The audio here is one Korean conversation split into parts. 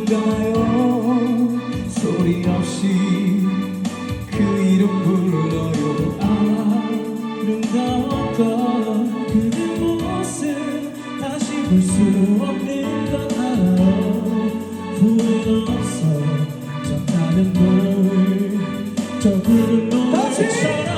알아요? 소리 없이 그 이름 불러요. 아름다웠던 그대 모습 다시 볼 수 없는 건 알아요. 후회 없어 졌다는 걸저 푸른 노래처럼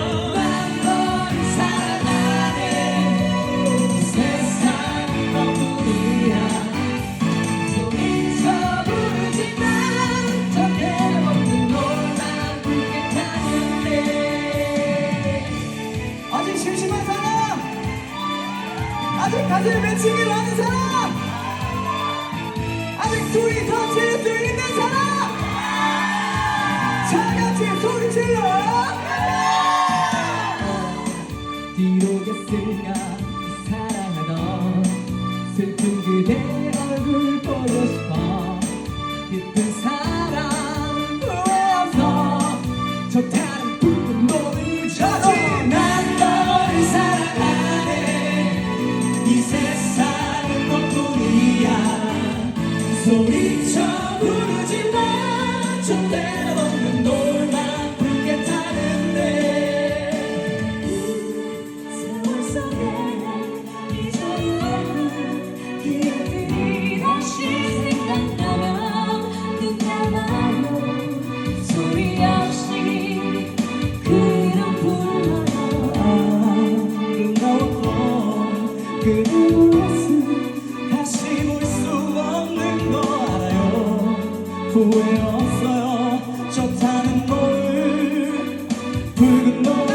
아직 가슴 맺히기 많은 사람! 아직 둘이 터질 수 있는 사람! 다 같이 소리 질러! 뒤로겠을까? 사랑하던 슬픈 그대 얼굴 보고 싶어. 깊은 소리쳐 부르지만 절대로 없는 너만 부겠다는데. 세월 속에 잊어버린 기억들이 다시 눈 감아요 소리 없이 그 이름 불러요 아름다웠던 그 모습 다시 볼수 후회 없어요. 좋다는 노을 붉은 노